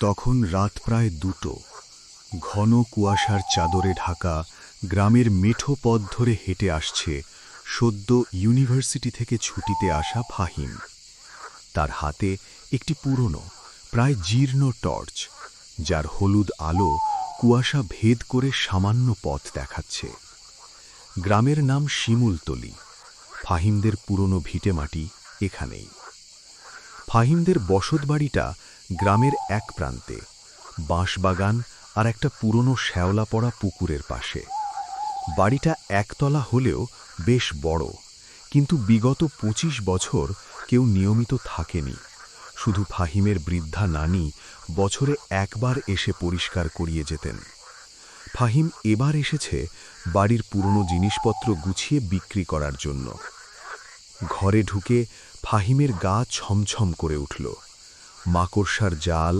তখন রাত প্রায় দুটো। ঘন কুয়াশার চাদরে ঢাকা গ্রামের মেঠো পথ ধরে হেঁটে আসছে সদ্য ইউনিভার্সিটি থেকে ছুটিতে আসা ফাহিম। তার হাতে একটি পুরনো, প্রায় জীর্ণ টর্চ, যার হলুদ আলো কুয়াশা ভেদ করে সামান্য পথ দেখাচ্ছে। গ্রামের নাম শিমুলতলি। ফাহিমদের পুরনো ভিটেমাটি এখানেই। ফাহিমদের বসতবাড়িটা গ্রামের এক প্রান্তে, বাঁশবাগান আর একটা পুরনো শ্যাওলা পড়া পুকুরের পাশে। বাড়িটা একতলা হলেও বেশ বড়, কিন্তু বিগত পঁচিশ বছর কেউ নিয়মিত থাকেনি। শুধু ফাহিমের বৃদ্ধা নানি বছরে একবার এসে পরিষ্কার করিয়ে যেতেন। ফাহিম এবার এসেছে বাড়ির পুরনো জিনিসপত্র গুছিয়ে বিক্রি করার জন্য। ঘরে ঢুকে ফাহিমের গা ছমছম করে উঠল। মাকড়সার জাল,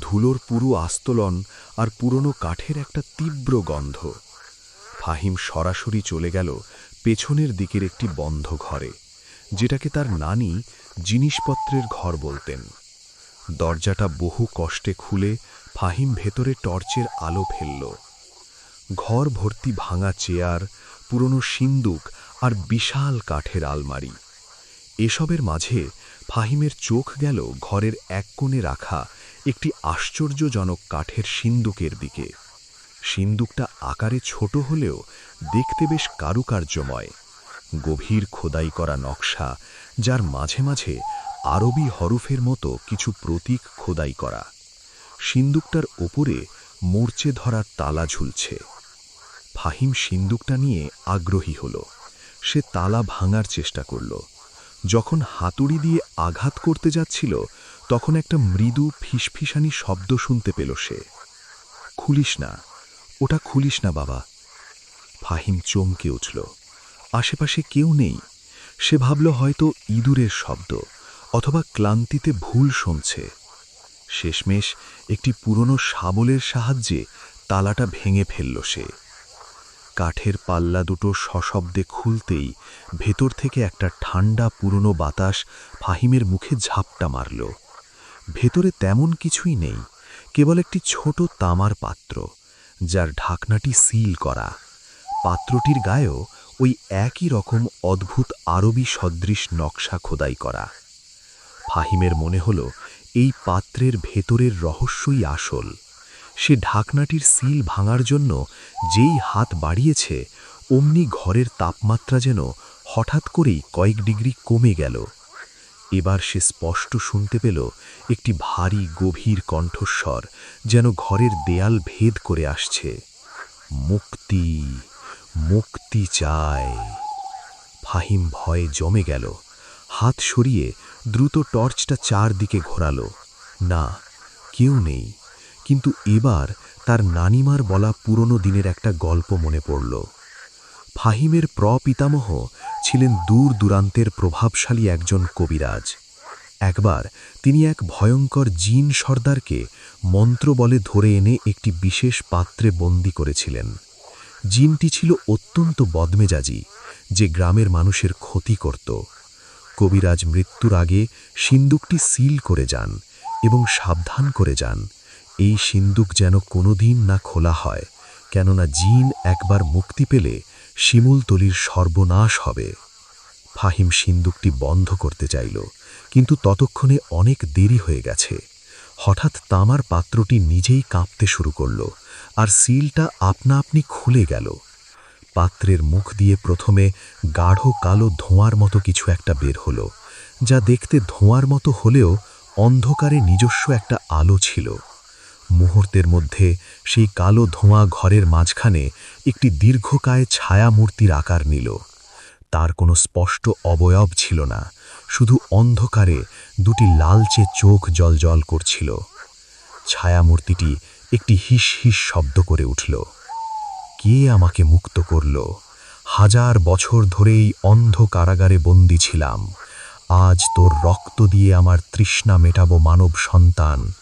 ধুলোর পুরু আস্তলন আর পুরনো কাঠের একটা তীব্র গন্ধ। ফাহিম সরাসরি চলে গেল পেছনের দিকের একটি বন্ধ ঘরে, যেটাকে তার নানি জিনিসপত্রের ঘর বলতেন। দরজাটা বহু কষ্টে খুলে ফাহিম ভেতরে টর্চের আলো ফেলল। ঘর ভর্তি ভাঙা চেয়ার, পুরনো সিন্দুক আর বিশাল কাঠের আলমারি। এসবের মাঝে ফাহিমের চোখ গেল ঘরের এক কোণে রাখা একটি আশ্চর্যজনক কাঠের সিন্দুকের দিকে। সিন্দুকটা আকারে ছোট হলেও দেখতে বেশ কারুকার্যময়। গভীর খোদাই করা নকশা, যার মাঝে মাঝে আরবি হরফের মতো কিছু প্রতীক খোদাই করা। সিন্দুকটার ওপরে মোর্চে ধরা তালা ঝুলছে। ফাহিম সিন্দুকটা নিয়ে আগ্রহী হল। সে তালা ভাঙার চেষ্টা করল। যখন হাতুড়ি দিয়ে আঘাত করতে যাচ্ছিল, তখন একটা মৃদু ফিসফিসানি শব্দ শুনতে পেল সে। খুলিস না, ওটা খুলিস না বাবা। ফাহিম চমকে উঠল। আশেপাশে কেউ নেই। সে ভাবল হয়তো ইঁদুরের শব্দ অথবা ক্লান্তিতে ভুল শুনছে। শেষমেশ একটি পুরনো শাবলের সাহায্যে তালাটা ভেঙে ফেলল সে। কাঠের পাল্লা দুটো সশব্দে খুলতেই ভেতর থেকে একটা ঠান্ডা পুরনো বাতাস ফাহিমের মুখে ঝাপটা মারল। ভেতরে তেমন কিছুই নেই, কেবল একটি ছোট তামার পাত্র, যার ঢাকনাটি সিল করা। পাত্রটির গায়েও ওই একই রকম অদ্ভুত আরবি সদৃশ নকশা খোদাই করা। ফাহিমের মনে হল, এই পাত্রের ভেতরের রহস্যই আসল। সে ঢাকনাটির সিল ভাঙার জন্য যেই হাত বাড়িয়েছে, অমনি ঘরের তাপমাত্রা যেন হঠাৎ করেই কয়েক ডিগ্রি কমে গেল। এবার সে স্পষ্ট শুনতে পেল একটি ভারী গভীর কণ্ঠস্বর যেন ঘরের দেয়াল ভেদ করে আসছে। মুক্তি মুক্তি চায় ফাহিম ভয়ে জমে গেল। হাত সরিয়ে দ্রুত টর্চটা চারদিকে ঘোরালো। না, কেউ নেই। কিন্তু এবার তার নানিমার বলা পুরনো দিনের একটা গল্প মনে পড়ল। ফাহিমের প্রপিতামহ ছিলেন দূর দূরান্তের প্রভাবশালী একজন কবিরাজ। একবার তিনি এক ভয়ঙ্কর জিন সর্দারকে মন্ত্র বলে ধরে এনে একটি বিশেষ পাত্রে বন্দি করেছিলেন। জিনটি ছিল অত্যন্ত বদমেজাজি, যে গ্রামের মানুষের ক্ষতি করত। কবিরাজ মৃত্যুর আগে সিন্দুকটি সিল করে যান এবং সাবধান করে যান। এই সিন্দুক যেন কোনোদিন না খোলা হয়, কেননা জিন একবার মুক্তি পেলে শিমুলতলির সর্বনাশ হবে। ফাহিম সিন্দুকটি বন্ধ করতে চাইল, কিন্তু ততক্ষণে অনেক দেরি হয়ে গেছে। হঠাৎ তামার পাত্রটি নিজেই কাঁপতে শুরু করল, আর সিলটা আপনা আপনি খুলে গেল। পাত্রের মুখ দিয়ে প্রথমে গাঢ় কালো ধোঁয়ার মতো কিছু একটা বের হলো, যা দেখতে ধোঁয়ার মতো হলেও অন্ধকারে নিজস্ব একটা আলো ছিল। মুহূর্তের মধ্যে সেই কালো ধোঁয়া ঘরের মাঝখানে একটি দীর্ঘকায় ছায়ামূর্তির আকার নিল। তার কোনো স্পষ্ট অবয়ব ছিল না, শুধু অন্ধকারে দুটি লালচে চোখ জলজল করছিল। ছায়ামূর্তিটি একটি হিস হিস শব্দ করে উঠল। কে আমাকে মুক্ত করল? হাজার বছর ধরেই অন্ধ কারাগারে বন্দি ছিলাম। আজ তোর রক্ত দিয়ে আমার তৃষ্ণা মেটাবো মানব সন্তান।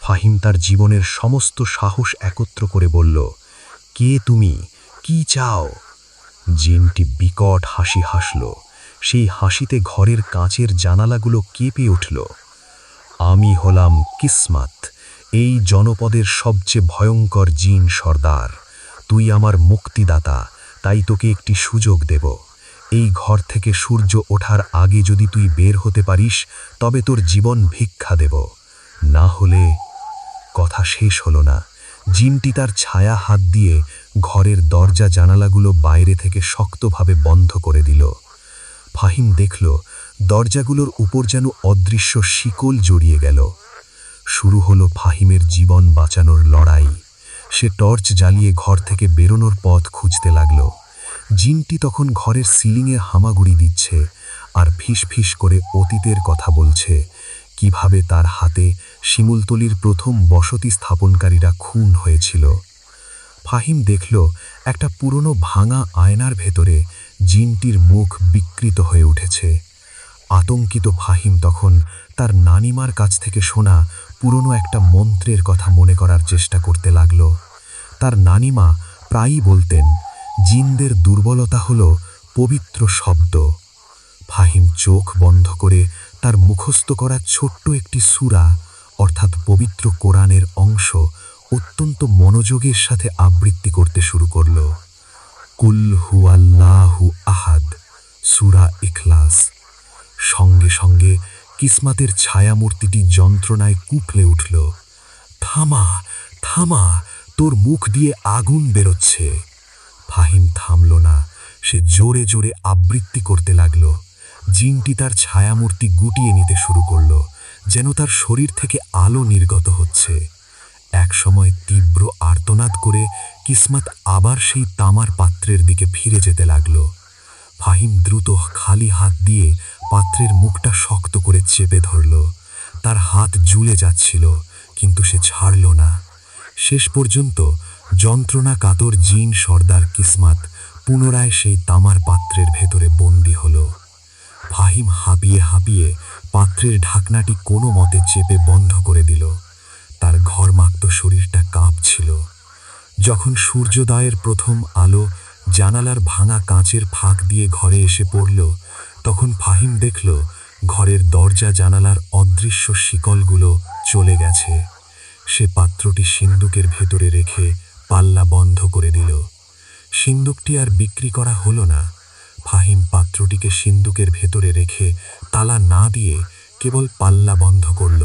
ফাহিম তার জীবনের সমস্ত সাহস একত্র করে বলল, কে তুমি? কি চাও? জিনটি বিকট হাসি হাসল। সেই হাসিতে ঘরের কাঁচের জানালাগুলো কেঁপে উঠল। আমি হলাম কিসমাত, এই জনপদের সবচেয়ে ভয়ঙ্কর জিন সর্দার। তুই আমার মুক্তিদাতা, তাই তোকে একটি সুযোগ দেব। এই ঘর থেকে সূর্য ওঠার আগে যদি তুই বের হতে পারিস, তবে তোর জীবন ভিক্ষা দেব। না হলে কথা শেষ হলো না। জিনটি তার ছায়া হাত দিয়ে ঘরের দরজা জানালাগুলো বাইরে থেকে শক্তভাবে বন্ধ করে দিল। ফাহিম দেখল, দরজাগুলোর উপর যেন অদৃশ্য শিকল জড়িয়ে গেল। শুরু হলো ফাহিমের জীবন বাঁচানোর লড়াই। সে টর্চ জ্বালিয়ে ঘর থেকে বেরোনোর পথ খুঁজতে লাগল। জিনটি তখন ঘরের সিলিংয়ে হামাগুড়ি দিচ্ছে আর ফিস ফিস করে অতীতের কথা বলছে। কীভাবে তার হাতে শিমুলতলির প্রথম বসতি স্থাপনকারীরা খুন হয়েছিল। ফাহিম দেখল একটা পুরনো ভাঙা আয়নার ভেতরে জিনটির মুখ বিকৃত হয়ে উঠেছে। আতঙ্কিত ফাহিম তখন তার নানিমার কাছ থেকে শোনা পুরনো একটা মন্ত্রের কথা মনে করার চেষ্টা করতে লাগল। তার নানিমা প্রায়ই বলতেন, জিনদের দুর্বলতা হল পবিত্র শব্দ। ফাহিম চোখ বন্ধ করে তার মুখস্থ করা ছোট্ট একটি সূরা, অর্থাৎ পবিত্র কোরআনের অংশ, অত্যন্ত মনোযোগের সাথে আবৃত্তি করতে শুরু করল। কুল হুয়াল্লাহু আহাদ, সুরা ইখলাস। সঙ্গে সঙ্গে কিসমাতের ছায়ামূর্তিটি যন্ত্রণায় কুকলে উঠল। থামা থামা, তোর মুখ দিয়ে আগুন বেরোচ্ছে। ফাহিম থামল না, সে জোরে জোরে আবৃত্তি করতে লাগল। জিনটি তার ছায়ামূর্তি গুটিয়ে নিতে শুরু করল, যেন তার শরীর থেকে আলো নির্গত হচ্ছে। একসময় তীব্র আর্তনাদ করে কিসমাত আবার সেই তামার পাত্রের দিকে ফিরে যেতে লাগল। ফাহিম দ্রুত খালি হাত দিয়ে পাত্রের মুখটা শক্ত করে চেপে ধরল। তার হাত ঝুলে যাচ্ছিল, কিন্তু সে ছাড়ল না। শেষ পর্যন্ত যন্ত্রণা কাতর জিন সর্দার কিসমাত পুনরায় সেই তামার পাত্রের ভেতরে বন্দী হল। ফাহিম হাঁপিয়ে হাঁপিয়ে পাত্রের ঢাকনাটি কোনো মতে চেপে বন্ধ করে দিল। তার ঘরমাক্ত শরীরটা কাঁপছিল। যখন সূর্যোদয়ের প্রথম আলো জানালার ভাঙা কাঁচের ফাঁক দিয়ে ঘরে এসে পড়ল, তখন ফাহিম দেখল ঘরের দরজা জানালার অদৃশ্য শিকলগুলো চলে গেছে। সে পাত্রটি সিন্দুকের ভেতরে রেখে পাল্লা বন্ধ করে দিল। সিন্দুকটি আর বিক্রি করা হলো না। ফাহিম পাত্রটিকে সিন্দুকের ভেতরে রেখে তালা না দিয়ে কেবল পাল্লা বন্ধ করল,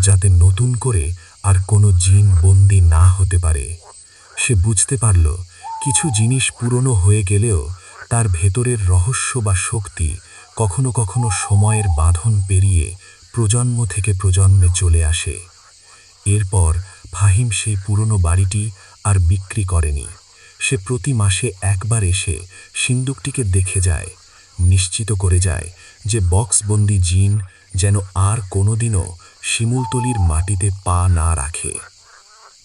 যাতে নতুন করে আর কোনো জিন বন্দি না হতে পারে। সে বুঝতে পারল, কিছু জিনিস পুরনো হয়ে গেলেও তার ভেতরের রহস্য বা শক্তি কখনো কখনো সময়ের বাঁধন পেরিয়ে প্রজন্ম থেকে প্রজন্মে চলে আসে। এরপর ফাহিম সেই পুরনো বাড়িটি আর বিক্রি করেনি। সে প্রতি মাসে একবার এসে সিন্দুকটিকে দেখে যায়, নিশ্চিত করে যায় যে বক্সবন্দি জিন যেন আর কোনোদিনও শিমুলতলির মাটিতে পা না রাখে।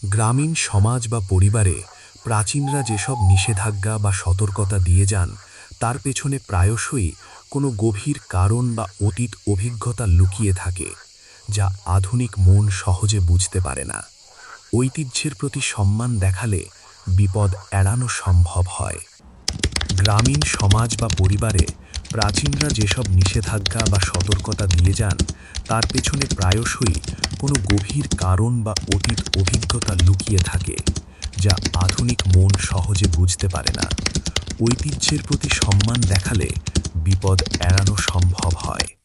গ্রামীণ সমাজ বা পরিবারে প্রাচীনরা যেসব নিষেধাজ্ঞা বা সতর্কতা দিয়ে যান, তার পেছনে প্রায়শই কোনো গভীর কারণ বা অতীত অভিজ্ঞতা লুকিয়ে থাকে, যা আধুনিক মন সহজে বুঝতে পারে না। ঐতিহ্যের প্রতি সম্মান দেখালে বিপদ এড়ানো সম্ভব হয়। গ্রামীণ সমাজ বা পরিবারে প্রাচীনরা যেসব নিষেধাজ্ঞা বা সতর্কতা দিয়ে যান, তার পেছনে প্রায়শই কোনো গভীর কারণ বা অতীত অভিজ্ঞতা লুকিয়ে থাকে, যা আধুনিক মন সহজে বুঝতে পারে না। ঐতিহ্যের প্রতি সম্মান দেখালে বিপদ এড়ানো সম্ভব হয়।